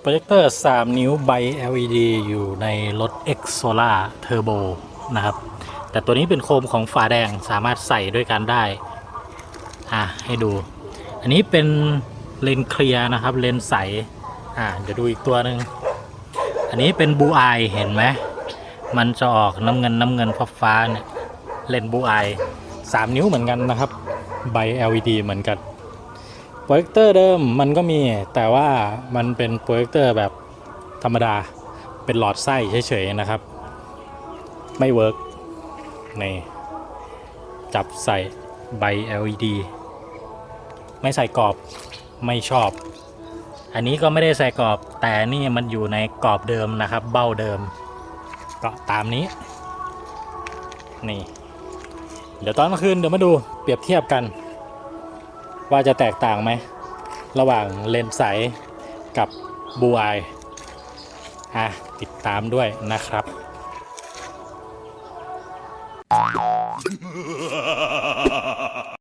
โปรเจคเตอร์ 3 นิ้วใบ LED อยู่ในรถ X Solar Turbo นะครับ แต่ตัวนี้เป็นโคมของฝาแดงสามารถใส่ด้วยกันได้ อะ ให้ดู อันนี้เป็นเลนเคลียร์นะครับ เลนใส อะ เดี๋ยวดูอีกตัวหนึ่ง อันนี้เป็นบูอายเห็นไหม มันจะออกน้ำเงินน้ำเงินฟ้าฟ้าๆเนี่ย เลนบูอาย3นิ้วเหมือนกันนะครับ ใบ LED เหมือนกัน โปรเจคเตอร์เดิมมันก็มีแต่ว่ามันเป็นโปรเจคเตอร์แบบธรรมดาเป็นหลอดไส้เฉยๆนะครับ ไม่เวิร์กนี่จับใส่ใบ LED ไม่ใส่กรอบไม่ชอบ อันนี้ก็ไม่ได้ใส่กรอบแต่นี่มันอยู่ในกรอบเดิมนะครับ เบ้าเดิมก็ตามนี้ นี่ เดี๋ยวตอนกลางคืนเดี๋ยวมาดูเปรียบเทียบกัน ว่าจะแตกต่างไหม ระหว่างเลนส์ใสกับบูอายอะติดตามด้วยนะครับ